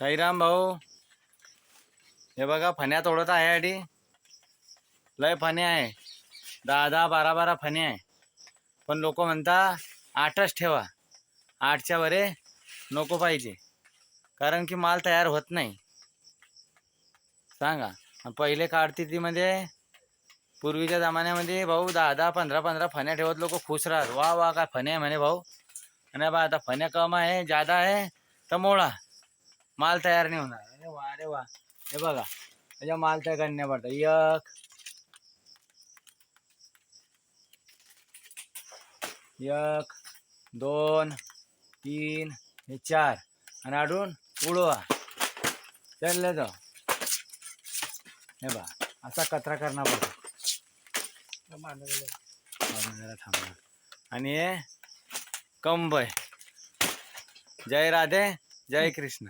साईराम भाऊ हे बघा फण्या तोडत आहे आधी लय फणे आहे. दहा दहा बारा बारा फणे आहे. पण लोक म्हणता आठच ठेवा. आठच्या वरे नको पाहिजे. कारण की माल तयार होत नाही. सांगा. आणि पहिले म्हणजे पूर्वीच्या जमान्यामध्ये भाऊ दहा दहा पंधरा पंधरा फण्या ठेवत लोक खुश राहत. वा वा काय फणे आहे म्हणे भाऊ. आणि बा आता फण्या कम आहे जादा आहे तर मोळा माल तयार नाही होणार. अरे वा अरे वा. हे बघा त्याच्या माल तयार करण्या पडतं. एक. एक दोन तीन हे चार. आणि आडून उडवा. चालले जाऊ हे बा असा कचरा करणार पडतो. थांबणार आणि हे कंबय. जय राधे जय कृष्ण.